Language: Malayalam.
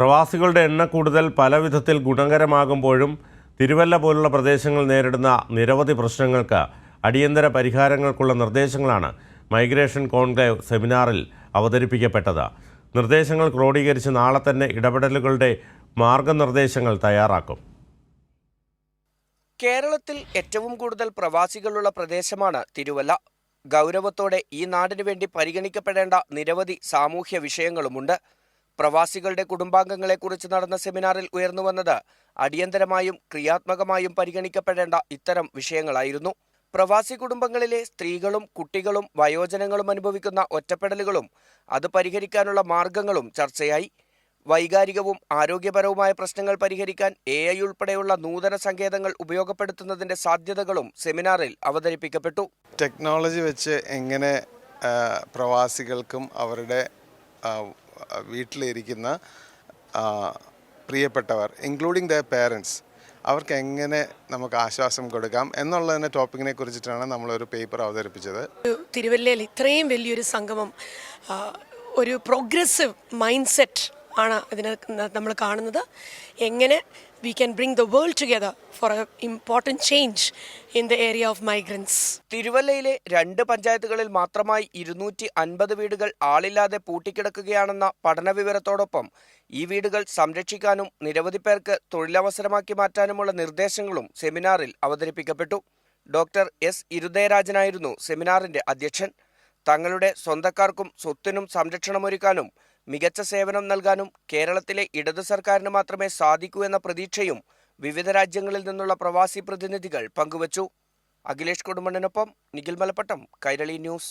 പ്രവാസികളുടെ എണ്ണ കൂടുതൽ പല വിധത്തിൽ ഗുണകരമാകുമ്പോഴും തിരുവല്ല പോലുള്ള പ്രദേശങ്ങൾ നേരിടുന്ന നിരവധി പ്രശ്നങ്ങൾക്ക് അടിയന്തര പരിഹാരങ്ങൾക്കുള്ള നിർദ്ദേശങ്ങളാണ് മൈഗ്രേഷൻ കോൺക്ലേവ് സെമിനാറിൽ അവതരിപ്പിക്കപ്പെട്ടത്. നിർദ്ദേശങ്ങൾ ക്രോഡീകരിച്ച് നാളെ തന്നെ ഇടപെടലുകളുടെ മാർഗനിർദ്ദേശങ്ങൾ തയ്യാറാക്കും. കേരളത്തിൽ ഏറ്റവും കൂടുതൽ പ്രവാസികളുള്ള പ്രദേശമാണ് തിരുവല്ല. ഗൗരവത്തോടെ ഈ നാടിനു വേണ്ടി പരിഗണിക്കപ്പെടേണ്ട നിരവധി സാമൂഹ്യ വിഷയങ്ങളുമുണ്ട്. പ്രവാസികളുടെ കുടുംബാംഗങ്ങളെക്കുറിച്ച് നടന്ന സെമിനാറിൽ ഉയർന്നുവന്നത് അടിയന്തരമായും ക്രിയാത്മകമായും പരിഗണിക്കപ്പെടേണ്ട ഇത്തരം വിഷയങ്ങളായിരുന്നു. പ്രവാസി കുടുംബങ്ങളിലെ സ്ത്രീകളും കുട്ടികളും വയോജനങ്ങളും അനുഭവിക്കുന്ന ഒറ്റപ്പെടലുകളും അത് പരിഹരിക്കാനുള്ള മാർഗങ്ങളും ചർച്ചയായി. വൈകാരികവും ആരോഗ്യപരവുമായ പ്രശ്നങ്ങൾ പരിഹരിക്കാൻ എ ഐ ഉൾപ്പെടെയുള്ള നൂതന സങ്കേതങ്ങൾ ഉപയോഗപ്പെടുത്തുന്നതിന്റെ സാധ്യതകളും സെമിനാറിൽ അവതരിപ്പിക്കപ്പെട്ടു. ടെക്നോളജി വെച്ച് എങ്ങനെ പ്രവാസികൾക്കും അവരുടെ വീട്ടിലിരിക്കുന്ന പ്രിയപ്പെട്ടവർ ഇൻക്ലൂഡിങ് ദ പേരൻസ് അവർക്ക് എങ്ങനെ നമുക്ക് ആശ്വാസം കൊടുക്കാം എന്നുള്ളതിനെ ടോപ്പിക്കിനെ കുറിച്ചിട്ടാണ് നമ്മളൊരു പേപ്പർ അവതരിപ്പിച്ചത്. തിരുവല്ലയിൽ ഇത്രയും വലിയൊരു സംഗമം ഒരു പ്രോഗ്രസീവ് മൈൻഡ് സെറ്റ് ആണ് അതിന് നമ്മൾ കാണുന്നത്. എങ്ങനെ we can bring the world together for a important change in the area of migrants തിരുവല്ലയിലെ രണ്ട് പഞ്ചായത്തുകളിൽ മാത്രമായി ഇരുന്നൂറ്റി അൻപത് വീടുകൾ ആളില്ലാതെ പൂട്ടിക്കിടക്കുകയാണെന്ന പഠന വിവരത്തോടൊപ്പം ഈ വീടുകൾ സംരക്ഷിക്കാനും നിരവധി പേർക്ക് തൊഴിലവസരമാക്കി മാറ്റാനുമുള്ള നിർദ്ദേശങ്ങളും സെമിനാറിൽ അവതരിപ്പിക്കപ്പെട്ടു. ഡോക്ടർ എസ് ഇരുദയരാജനായിരുന്നു സെമിനാറിന്റെ അധ്യക്ഷൻ. തങ്ങളുടെ സ്വന്തക്കാർക്കും സ്വത്തിനും സംരക്ഷണമൊരുക്കാനും മികച്ച സേവനം നൽകാനും കേരളത്തിലെ ഇടതു സർക്കാരിന് മാത്രമേ സാധിക്കൂ എന്ന പ്രതീക്ഷയും വിവിധ രാജ്യങ്ങളിൽ നിന്നുള്ള പ്രവാസി പ്രതിനിധികൾ പങ്കുവച്ചു. അഖിലേഷ് കൊടുമണ്ണിനൊപ്പം നിഖിൽ മലപ്പട്ടം കൈരളി ന്യൂസ്.